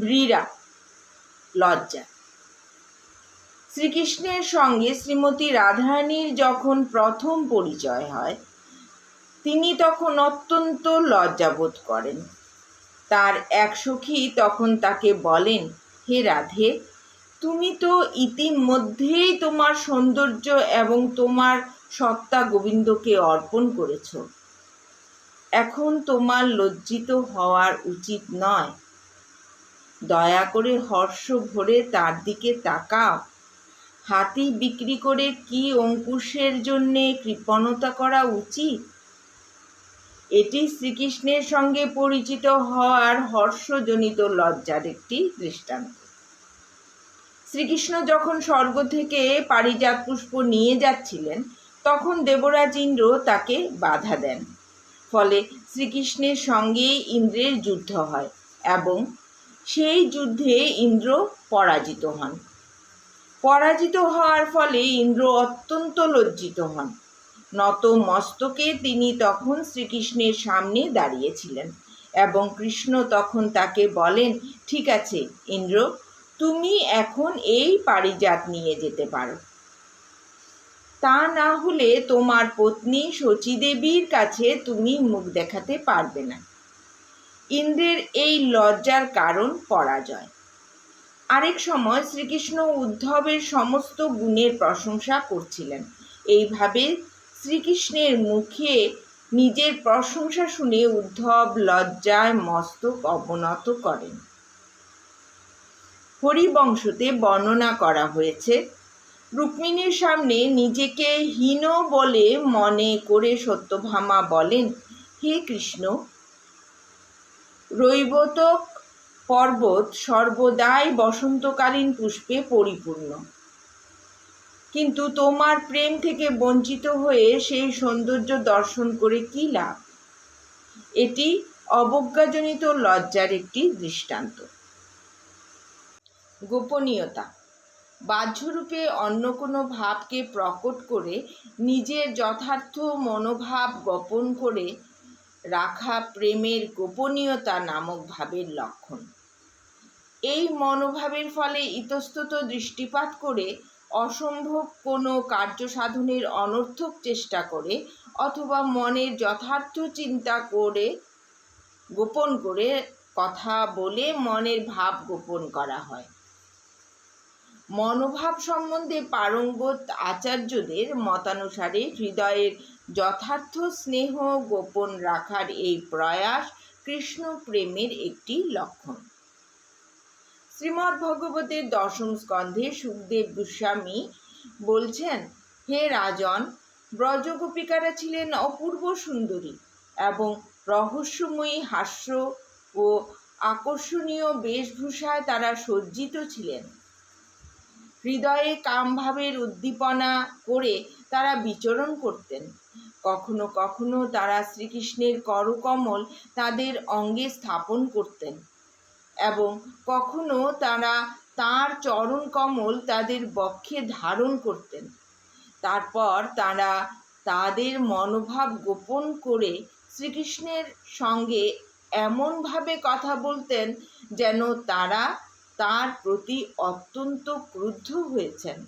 ব্রীড়া লজ্জা। শ্রীকৃষ্ণের সঙ্গে শ্রীমতী রাধারানীর যখন প্রথম পরিচয় হয়, তিনি তখন অত্যন্ত লজ্জাবোধ করেন। তার এক সখী তখন তাকে বলেন, হে রাধে, তুমি তো ইতিমধ্যেই তোমার সৌন্দর্য এবং তোমার সত্তা গোবিন্দকে অর্পণ করেছ। এখন তোমার লজ্জিত হওয়ার উচিত নয়। দয়া করে হর্ষ ভরে তার দিকে তাকাও। হাতি বিক্রি করে কি অঙ্কুশের জন্যে কৃপণতা করা উচিত? এটি শ্রীকৃষ্ণের সঙ্গে পরিচিত হওয়ার হর্ষজনিত লজ্জার একটি দৃষ্টান্ত। শ্রীকৃষ্ণ যখন স্বর্গ থেকে পারিজাত পুষ্প নিয়ে যাচ্ছিলেন, তখন দেবরাজ ইন্দ্র তাকে বাধা দেন। ফলে শ্রীকৃষ্ণের সঙ্গে ইন্দ্রের যুদ্ধ হয় এবং সেই যুদ্ধে ইন্দ্র পরাজিত হন। পরাজিত হওয়ার ফলে ইন্দ্র অত্যন্ত লজ্জিত হন। নত মস্তকে তিনি তখন শ্রীকৃষ্ণের সামনে দাঁড়িয়েছিলেন এবং কৃষ্ণ তখন তাকে বলেন, ঠিক আছে, ইন্দ্র, তুমি এখন এই পারিজাত নিয়ে যেতে পারো। তা না হলে তোমার পত্নী শচীদেবীর কাছে তুমি মুখ দেখাতে পারবে না। ইন্দ্রের এই লজ্জার কারণ পরাজয়। আরেক সময় শ্রীকৃষ্ণ উদ্ধবের সমস্ত গুণের প্রশংসা করছিলেন। এইভাবে শ্রীকৃষ্ণের মুখে নিজের প্রশংসা শুনে উদ্ধব লজ্জায় মস্তক অবনত করেন। হরিবংশতে বর্ণনা করা হয়েছে, রুক্মিণীর সামনে নিজেকে হীন বলে মনে করে সত্যভামা বলেন, হে কৃষ্ণ রৈবতক পর্বত সর্বদাই বসন্তকালীন পুষ্পে পরিপূর্ণ। কিন্তু তোমার প্রেম থেকে বঞ্চিত হয়ে সেই সৌন্দর্য দর্শন করে কি লাভ? এটি অবজ্ঞাজনিত লজ্জার একটি দৃষ্টান্ত। গোপনীয়তা। বাহ্যরূপে অন্য কোনো ভাবকে প্রকট করে নিজের যথার্থ মনোভাব গোপন করে রাখা প্রেমের গোপনীয়তা নামক ভাবের লক্ষণ। এই মনোভাবের ফলে ইতস্তত দৃষ্টিপাত করে অসম্ভব কোনো কার্য সাধনের অনর্থক চেষ্টা করে অথবা মনের যথার্থ চিন্তা করে গোপন করে কথা বলে মনের ভাব গোপন করা হয়। মনোভাব সম্বন্ধে পারঙ্গত আচার্যদের মতানুসারে হৃদয়ের যথার্থ স্নেহ গোপন রাখার এই প্রয়াস কৃষ্ণ প্রেমের একটি লক্ষণ। শ্রীমদ্ ভগবতের দশম স্কন্ধে সুখদেব গোস্বামী বলছেন, হে রাজন, ব্রজগোপিকারা ছিলেন অপূর্ব সুন্দরী এবং রহস্যময়ী হাস্য ও আকর্ষণীয় বেশভূষায় তারা সজ্জিত ছিলেন। হৃদয়ে কামভাবের উদ্দীপনা করে তারা বিচরণ করতেন। কখনো কখনো তারা শ্রীকৃষ্ণের করকমল তাদের অঙ্গে স্থাপন করতেন এবং কখনো তারা তার চরণ কমল তাদের বক্ষে ধারণ করতেন। তারপর তারা তাদের মনোভাব গোপন করে শ্রীকৃষ্ণের সঙ্গে এমনভাবে কথা বলতেন যেন তারা তার প্রতি অত্যন্ত ক্রুদ্ধ হয়েছেন।